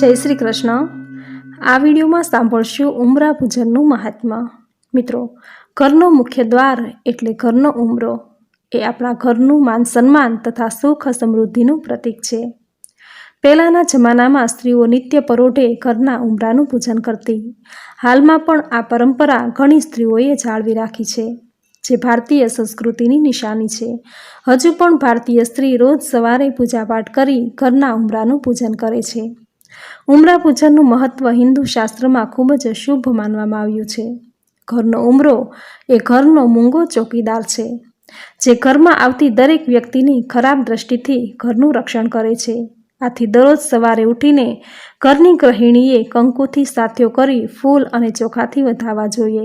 જય શ્રી કૃષ્ણ. આ વિડીયોમાં સાંભળશું ઉમરા પૂજનનું મહાત્મા. મિત્રો, ઘરનો મુખ્ય દ્વાર એટલે ઘરનો ઉમરો એ આપણા ઘરનું માન સન્માન તથા સુખ સમૃદ્ધિનું પ્રતીક છે. પહેલાંના જમાનામાં સ્ત્રીઓ નિત્ય પરોઢે ઘરના ઉમરાનું પૂજન કરતી. હાલમાં પણ આ પરંપરા ઘણી સ્ત્રીઓએ જાળવી રાખી છે, જે ભારતીય સંસ્કૃતિની નિશાની છે. હજુ પણ ભારતીય સ્ત્રી રોજ સવારે પૂજાપાઠ કરી ઘરના ઉમરાનું પૂજન કરે છે. ઉમરા પૂજનનું મહત્ત્વ હિન્દુ શાસ્ત્રમાં ખૂબ જ શુભ માનવામાં આવ્યું છે. ઘરનો ઉમરો એ ઘરનો મૂંગો ચોકીદાર છે, જે ઘરમાં આવતી દરેક વ્યક્તિની ખરાબ દ્રષ્ટિથી ઘરનું રક્ષણ કરે છે. આથી દરરોજ સવારે ઉઠીને ઘરની ગૃહિણીએ કંકુથી સાથીઓ કરી ફૂલ અને ચોખાથી વધાવવા જોઈએ.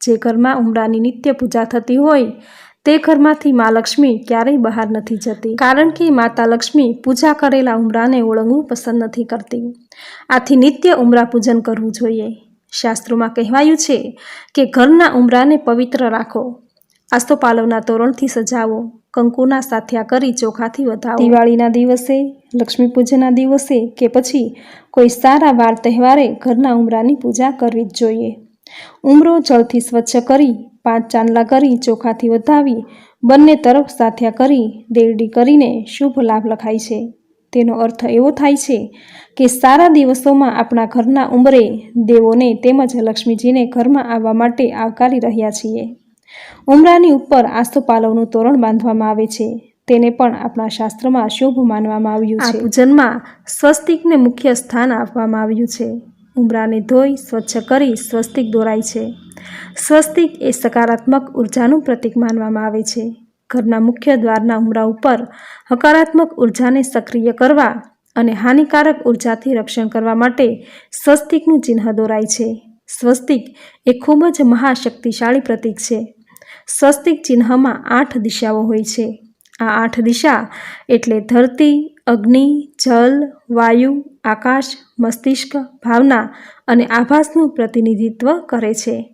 જે ઘરમાં ઉમરાની નિત્ય પૂજા થતી હોય તે ઘરમાંથી મા લક્ષ્મી ક્યારેય બહાર નથી જતી, કારણ કે માતા લક્ષ્મી પૂજા કરેલા ઉમરાને ઓળંગવું પસંદ નથી કરતી. આથી નિત્ય ઉમરા પૂજન કરવું જોઈએ. શાસ્ત્રોમાં કહેવાયું છે કે ઘરના ઉમરાને પવિત્ર રાખો, આસ્તોપાલવના તોરણથી સજાવો, કંકુના સાથિયા કરી ચોખાથી વધાવો. દિવાળીના દિવસે, લક્ષ્મી પૂજનના દિવસે કે પછી કોઈ સારા વાર તહેવારે ઘરના ઉમરાની પૂજા કરવી જ જોઈએ. ઉમરો જળથી સ્વચ્છ કરી પાંચ ચાંદલા કરી ચોખાથી વધાવી, બંને તરફ સાથ્યા કરી દેરડી કરીને શુભ લાભ લખાય છે. તેનો અર્થ એવો થાય છે કે સારા દિવસોમાં આપણા ઘરના ઉંમરે દેવોને તેમજ લક્ષ્મીજીને ઘરમાં આવવા માટે આવકારી રહ્યા છીએ. ઉમરાની ઉપર આસ્તોપાલવનું તોરણ બાંધવામાં આવે છે. તેને પણ આપણા શાસ્ત્રમાં શુભ માનવામાં આવ્યું છે. આ પૂજનમાં સ્વસ્તિકને મુખ્ય સ્થાન આપવામાં આવ્યું છે. ઉમરાને ધોઈ, સ્વચ્છ કરી સ્વસ્તિક દોરાય છે. સ્વસ્તિક એ સકારાત્મક ઉર્જાનું પ્રતીક માનવામાં આવે છે. ઘરના મુખ્ય દ્વારના ઉમરા ઉપર હકારાત્મક ઉર્જાને સક્રિય કરવા અને હાનિકારક ઉર્જાથી રક્ષણ કરવા માટે સ્વસ્તિકનું ચિહ્ન દોરાય છે. સ્વસ્તિક એ ખૂબ જ મહાશક્તિશાળી પ્રતીક છે. સ્વસ્તિક ચિહ્નમાં આઠ દિશાઓ હોય છે. આ આઠ દિશા એટલે ધરતી, અગ્નિ, જલ, વાયુ, આકાશ, મસ્તિષ્ક, ભાવના અને આભાસનું પ્રતિનિધિત્વ કરે છે.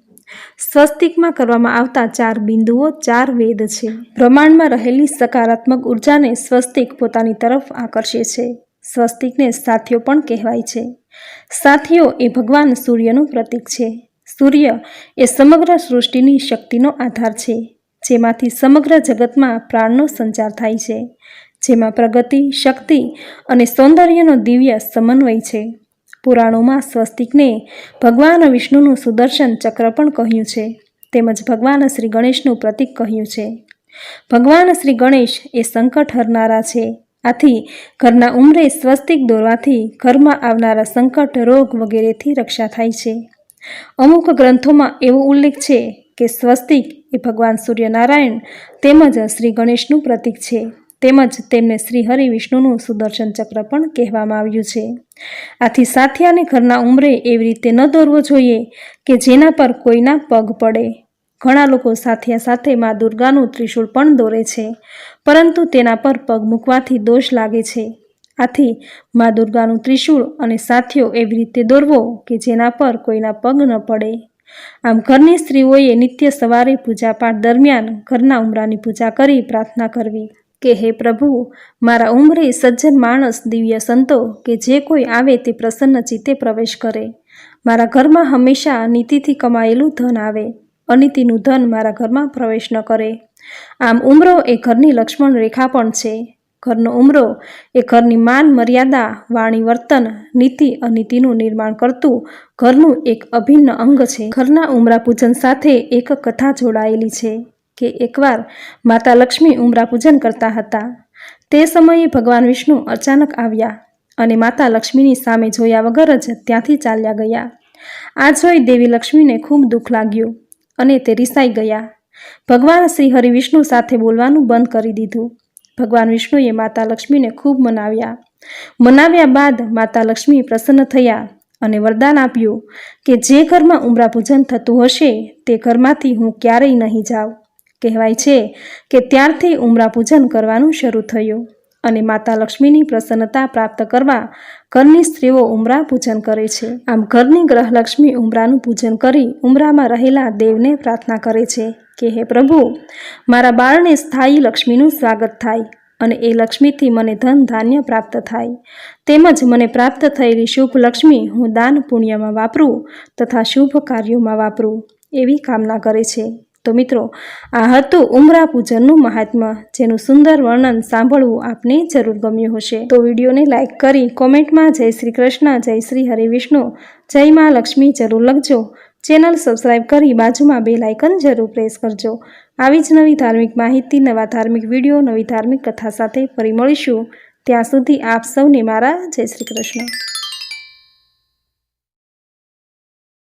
સ્વસ્તિકમાં કરવામાં આવતા ચાર બિંદુઓ ચાર વેદ છે. બ્રહ્માંડમાં રહેલી સકારાત્મક ઉર્જાને સ્વસ્તિક પોતાની તરફ આકર્ષે છે. સ્વસ્તિકને સાથીઓ પણ કહેવાય છે. સાથીઓ એ ભગવાન સૂર્યનું પ્રતીક છે. સૂર્ય એ સમગ્ર સૃષ્ટિની શક્તિનો આધાર છે. જેમાંથી સમગ્ર જગતમાં પ્રાણનો સંચાર થાય છે, જેમાં પ્રગતિ, શક્તિ અને સૌંદર્યનો દિવ્ય સમન્વય છે. પુરાણોમાં સ્વસ્તિકને ભગવાન વિષ્ણુનું સુદર્શન ચક્ર પણ કહ્યું છે, તેમજ ભગવાન શ્રી ગણેશનું પ્રતીક કહ્યું છે. ભગવાન શ્રી ગણેશ એ સંકટ હરનારા છે, આથી ઘરના ઉંમરે સ્વસ્તિક દોરવાથી ઘરમાં આવનારા સંકટ, રોગ વગેરેથી રક્ષા થાય છે. અમુક ગ્રંથોમાં એવો ઉલ્લેખ છે કે સ્વસ્તિક એ ભગવાન સૂર્યનારાયણ તેમજ શ્રી ગણેશનું પ્રતીક છે. તેમજ તેમને શ્રી હરિ વિષ્ણુનું સુદર્શન ચક્ર પણ કહેવામાં આવ્યું છે. આથી સાથિયાને ઘરના ઉંમરે એવી રીતે ન દોરવો જોઈએ કે જેના પર કોઈના પગ પડે. ઘણા લોકો સાથિયા સાથે મા દુર્ગાનું ત્રિશૂળ પણ દોરે છે, પરંતુ તેના પર પગ મૂકવાથી દોષ લાગે છે. આથી મા દુર્ગાનું ત્રિશૂળ અને સાથિયો એવી રીતે દોરવો કે જેના પર કોઈના પગ ન પડે. આમ ઘરની સ્ત્રીઓએ નિત્ય સવારે પૂજાપાઠ દરમિયાન ઘરના ઉમરાની પૂજા કરી પ્રાર્થના કરવી કે હે પ્રભુ, મારા ઉંમરે સજ્જન માણસ, દિવ્ય સંતો કે જે કોઈ આવે તે પ્રસન્ન ચિત્તે પ્રવેશ કરે. મારા ઘરમાં હંમેશા નીતિથી કમાયેલું ધન આવે. અનીતિનું ધન મારા ઘરમાં પ્રવેશ ન કરે. આમ ઉમરો એ ઘરની લક્ષ્મણ રેખા પણ છે. ઘરનો ઉમરો. એ ઘરની માન, મર્યાદા, વાણી, વર્તન, નીતિ અનીતિનું નિર્માણ કરતું ઘરનું એક અભિન્ન અંગ છે. ઘરના ઉમરા પૂજન સાથે એક કથા જોડાયેલી છે કે એકવાર માતા લક્ષ્મી ઉમરા પૂજન કરતા હતા. તે સમયે ભગવાન વિષ્ણુ અચાનક આવ્યા અને માતા લક્ષ્મીની સામે જોયા વગર જ ત્યાંથી ચાલ્યા ગયા. આ જોઈ દેવી લક્ષ્મીને ખૂબ દુઃખ લાગ્યું અને તે રિસાઈ ગયા. ભગવાન શ્રી હરિ વિષ્ણુ સાથે બોલવાનું બંધ કરી દીધું. ભગવાન વિષ્ણુએ માતા લક્ષ્મીને ખૂબ મનાવ્યા. મનાવ્યા બાદ માતા લક્ષ્મી પ્રસન્ન થયા અને વરદાન આપ્યું કે જે ઘરમાં ઉમરા પૂજન થતું હશે તે ઘરમાંથી હું ક્યારેય નહીં જાઉં. કહેવાય છે કે ત્યારથી ઉમરા પૂજન કરવાનું શરૂ થયું. અને માતા લક્ષ્મીની પ્રસન્નતા પ્રાપ્ત કરવા ઘરની સ્ત્રીઓ ઉમરા પૂજન કરે છે. આમ ઘરની ગ્રહલક્ષ્મી ઉમરાનું પૂજન કરી ઉમરામાં રહેલા દેવને પ્રાર્થના કરે છે કે, હે પ્રભુ, મારા બાળને સ્થાયી લક્ષ્મીનું સ્વાગત થાય અને એ લક્ષ્મીથી મને ધન ધાન્ય પ્રાપ્ત થાય. તેમજ મને પ્રાપ્ત થયેલી શુભ લક્ષ્મી હું દાન પુણ્યમાં વાપરું તથા શુભ કાર્યોમાં વાપરું. એવી કામના કરે છે. તો મિત્રો, આ હતું ઉમરા પૂજનનું મહાત્મ્ય, જેનું સુંદર વર્ણન સાંભળવું આપને જરૂર ગમ્યું હશે. તો વિડીયોને લાઇક કરી કોમેન્ટમાં જય શ્રી કૃષ્ણ, જય શ્રી હરે વિષ્ણુ, જય માં લક્ષ્મી જરૂર લખજો. ચેનલ સબસ્ક્રાઈબ કરી બાજુમાં બે લાઇકન જરૂર પ્રેસ કરજો. આવી જ નવી ધાર્મિક માહિતી, નવા ધાર્મિક વીડિયો, નવી ધાર્મિક કથા સાથે ફરી મળીશું. ત્યાં સુધી આપ સૌને મારા જય શ્રી કૃષ્ણ.